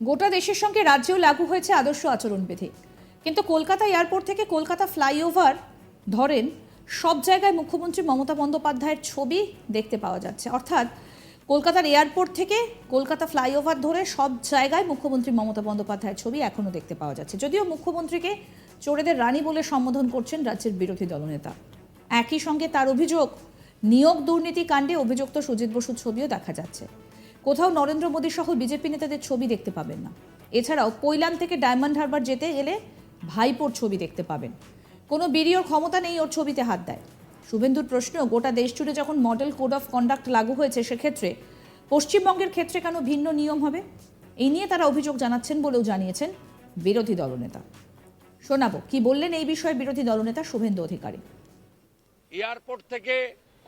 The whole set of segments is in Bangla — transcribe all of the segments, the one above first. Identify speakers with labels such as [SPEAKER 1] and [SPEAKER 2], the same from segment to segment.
[SPEAKER 1] গোটা দেশের সঙ্গে রাজ্যেও লাগু হয়েছে আদর্শ আচরণবিধি। কিন্তু কলকাতা এয়ারপোর্ট থেকে কলকাতা ফ্লাইওভার ধরেন, সব জায়গায় মুখ্যমন্ত্রী মমতা বন্দ্যোপাধ্যায়ের ছবি দেখতে পাওয়া যাচ্ছে। অর্থাৎ কলকাতার এয়ারপোর্ট থেকে কলকাতা ফ্লাইওভার ধরে সব জায়গায় মুখ্যমন্ত্রী মমতা বন্দ্যোপাধ্যায়ের ছবি এখনও দেখতে পাওয়া যাচ্ছে। যদিও মুখ্যমন্ত্রীকে চোরেদের রানী বলে সম্বোধন করছেন রাজ্যের বিরোধী দলনেতা। একই সঙ্গে তার অভিযোগ, নিয়োগ দুর্নীতি কাণ্ডে অভিযুক্ত সুজিত বসুর ছবিও দেখা যাচ্ছে। কোথাও নরেন্দ্র মোদী সহ বিজেপি নেতাদের ছবি দেখতে পাবেন না। এছাড়াও কৈলাম থেকে ডায়মন্ড হারবার যেতে গেলে ভাইপোর ছবি দেখতে পাবেন। কোনো বিডিওর ক্ষমতা নেই ওর ছবিতে হাত দেয়। শুভেন্দুর প্রশ্ন, গোটা দেশ জুড়ে যখন মডেল কোড অফ কন্ডাক্ট লাগু হয়েছে সেক্ষেত্রে পশ্চিমবঙ্গের ক্ষেত্রে কেন ভিন্ন নিয়ম হবে? এই নিয়ে তারা অভিযোগ জানাচ্ছেন বলেও জানিয়েছেন বিরোধী দলনেতা। শোনাবো, কি বললেন এই বিষয়ে বিরোধী দলনেতা শুভেন্দু অধিকারী?
[SPEAKER 2] এয়ারপোর্ট থেকে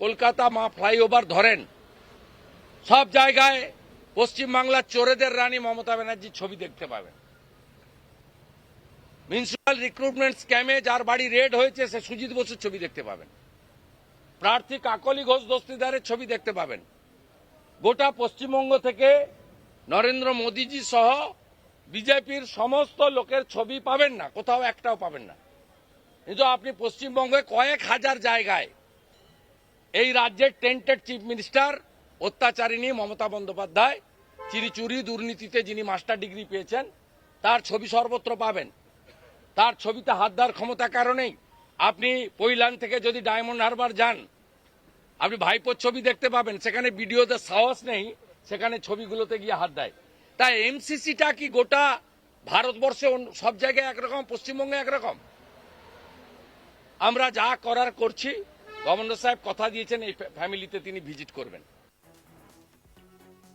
[SPEAKER 2] কলকাতা মা ফ্লাইওভার ধরেন। সব জায়গায় পশ্চিমবাংলার চোরেদের রানী মমতা ব্যানার্জির ছবি দেখতে পাবেন। মিউনিসিপাল রিক্রুটমেন্ট স্ক্যামে যার বাড়ি রেড হয়েছে, সে সুজিত বসুর ছবি দেখতে পাবেন। প্রার্থী কাকলি ঘোষ দস্তিদারের ছবি দেখতে পাবেন। গোটা পশ্চিমবঙ্গ থেকে নরেন্দ্র মোদীজি সহ বিজেপির সমস্ত লোকের ছবি পাবেন না, কোথাও একটাও পাবেন না। কিন্তু আপনি পশ্চিমবঙ্গে কয়েক হাজার জায়গায় এই রাজ্যের টেন্টেড চিফ মিনিস্টার অত্যাচারিণী মমতা বন্দ্যোপাধ্যায় চিরি চুরি দুর্নীতিতে যিনি মাস্টার ডিগ্রি পেয়েছেন, তার ছবি সর্বত্র পাবেন। তার ছবিতে হাত দেওয়ার ক্ষমতা কারণেই আপনি পৈলান থেকে যদি ডায়মন্ড হারবার যান, আপনি ভাইপোর ছবি দেখতে পাবেন। সেখানে ভিডিওতে সাহস নেই, সেখানে ছবিগুলোতে গিয়ে হাত দেয়। তাই এমসিসিটা কি গোটা ভারতবর্ষে সব জায়গায় একরকম, পশ্চিমবঙ্গে একরকম? আমরা যা করার করছি, গভর্নর সাহেব কথা দিয়েছেন, এই ফ্যামিলিতে তিনি ভিজিট করবেন।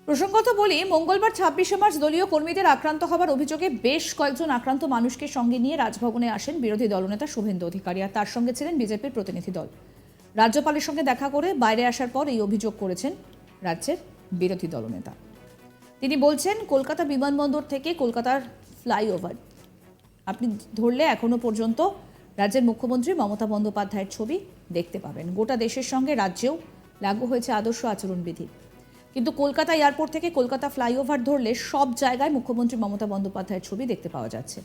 [SPEAKER 1] প্রসঙ্গত বলি, মঙ্গলবার ছাব্বিশে মার্চ দলীয় কর্মীদের আক্রান্ত হবার অভিযোগে বেশ কয়েকজন আক্রান্ত মানুষকে সঙ্গে নিয়ে রাজভবনে আসেন বিরোধী দলনেতা শুভেন্দু অধিকারী আর তার সঙ্গে ছিলেন বিজেপির প্রতিনিধি দল। রাজ্যপালের সঙ্গে দেখা করে বাইরে আসার পর এই অভিযোগ করেছেন রাজ্যের বিরোধী দলনেতা। তিনি বলছেন, কলকাতা বিমানবন্দর থেকে কলকাতার ফ্লাইওভার। আপনি ধরলে এখনও পর্যন্ত রাজ্যের মুখ্যমন্ত্রী মমতা বন্দ্যোপাধ্যায়ের ছবি দেখতে পাবেন। গোটা দেশের সঙ্গে রাজ্যেও লাগু হয়েছে আদর্শ আচরণবিধি। কিন্তু কলকাতা এয়ারপোর্ট থেকে কলকাতা ফ্লাইওভার ধরলে সব জায়গায় মুখ্যমন্ত্রী মমতা বন্দ্যোপাধ্যায়ের ছবি দেখতে পাওয়া যাচ্ছে।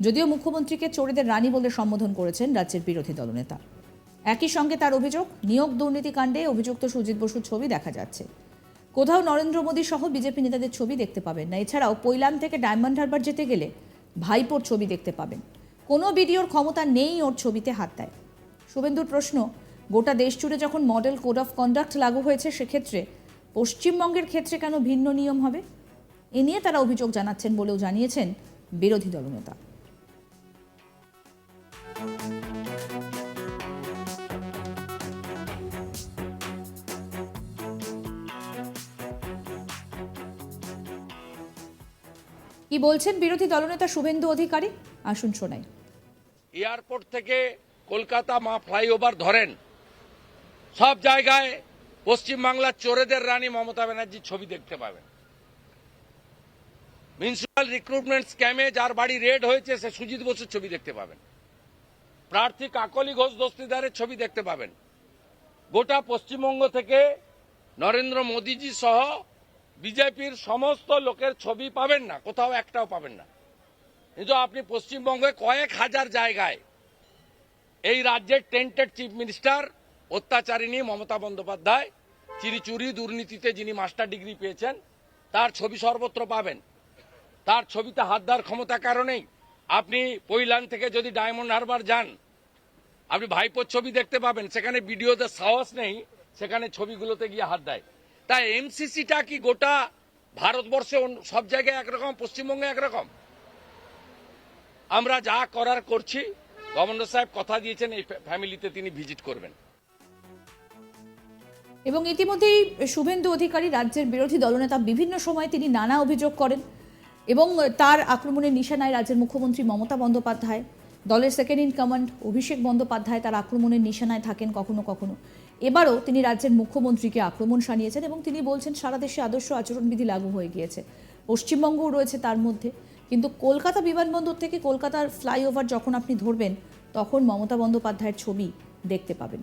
[SPEAKER 1] যদিও মুখ্যমন্ত্রীকে চোরেদের রানী বলে সম্বোধন করেছেন রাজ্যের বিরোধী দলনেতা। একই সঙ্গে তার অভিযোগ, নিয়োগ দুর্নীতি কাণ্ডে অভিযুক্ত সুজিত বসুর ছবি দেখা যাচ্ছে। কোথাও নরেন্দ্র মোদী সহ বিজেপি নেতাদের ছবি দেখতে পাবেন না। এছাড়াও কৈলাম থেকে ডায়মন্ড হারবার যেতে গেলে ভাইপোর ছবি দেখতে পাবেন। কোনো ভিডিওর ক্ষমতা নেই ওর ছবিতে হাত দেয়। শুভেন্দুর প্রশ্ন, গোটা দেশ জুড়ে যখন মডেল কোড অফ কন্ডাক্ট লাগু হয়েছে সেক্ষেত্রে পশ্চিমবঙ্গের ক্ষেত্রে কেন ভিন্ন নিয়ম হবে? এ নিয়ে তারা অভিযোগ জানাচ্ছেন বলেও জানিয়েছেন বিরোধী দলনেতা। কি বলছেন বিরোধী দলনেতা শুভেন্দু অধিকারী? আসুন শোনাই।
[SPEAKER 2] এয়ারপোর্ট থেকে কলকাতা মা ফ্লাইওভার ধরেন। সব জায়গায় পশ্চিমবাংলার চোরেদের রানী মমতা ব্যানার্জির ছবি দেখতে পাবেন। মিউনিসিপাল রিক্রুটমেন্ট স্ক্যামে যার বাড়ি রেড হয়েছে, সে সুজিত বসুর ছবি দেখতে পাবেন। প্রার্থী কাকলি ঘোষ দস্তিদারের ছবি দেখতে পাবেন। গোটা পশ্চিমবঙ্গ থেকে নরেন্দ্র মোদীজি সহ বিজেপির সমস্ত লোকের ছবি পাবেন না, কোথাও একটাও পাবেন না। কিন্তু আপনি পশ্চিমবঙ্গে কয়েক হাজার জায়গায় এই রাজ্যের টেন্টেড চিফ মিনিস্টার অত্যাচারিণী মমতা বন্দ্যোপাধ্যায় চিরি চুরি দুর্নীতিতে যিনি মাস্টার ডিগ্রি পেয়েছেন, তার ছবি সর্বত্র পাবেন। তার ছবিতে হাত দেওয়ার ক্ষমতা কারণেই আপনি পৈলান থেকে যদি ডায়মন্ড হারবার যান, আপনি ভাইপোর ছবি দেখতে পাবেন। সেখানে ভিডিওতে সাহস নেই, সেখানে ছবিগুলোতে গিয়ে হাত দেয়। তাই এমসিসিটা কি গোটা ভারতবর্ষে সব জায়গায় একরকম, পশ্চিমবঙ্গে একরকম? আমরা যা করার করছি, গভর্নর সাহেব কথা দিয়েছেন, এই ফ্যামিলিতে তিনি ভিজিট করবেন।
[SPEAKER 1] এবং ইতিমধ্যেই শুভেন্দু অধিকারী রাজ্যের বিরোধী দলনেতা বিভিন্ন সময় তিনি নানা অভিযোগ করেন এবং তার আক্রমণের নিশানায় রাজ্যের মুখ্যমন্ত্রী মমতা বন্দ্যোপাধ্যায়, দলের second in command Abhishek Bandyopadhyay তার আক্রমণের নিশানায় থাকেন কখনো কখনো। এবারও তিনি রাজ্যের মুখ্যমন্ত্রীকে আক্রমণ সানিয়েছেন এবং তিনি বলছেন, সারা দেশে আদর্শ আচরণবিধি লাগু হয়ে গিয়েছে। পশ্চিমবঙ্গও রয়েছে তার মধ্যে। কিন্তু কলকাতা বিমানবন্দর থেকে কলকাতার ফ্লাইওভার যখন আপনি ধরবেন, তখন মমতা বন্দ্যোপাধ্যায়ের ছবি দেখতে পাবেন।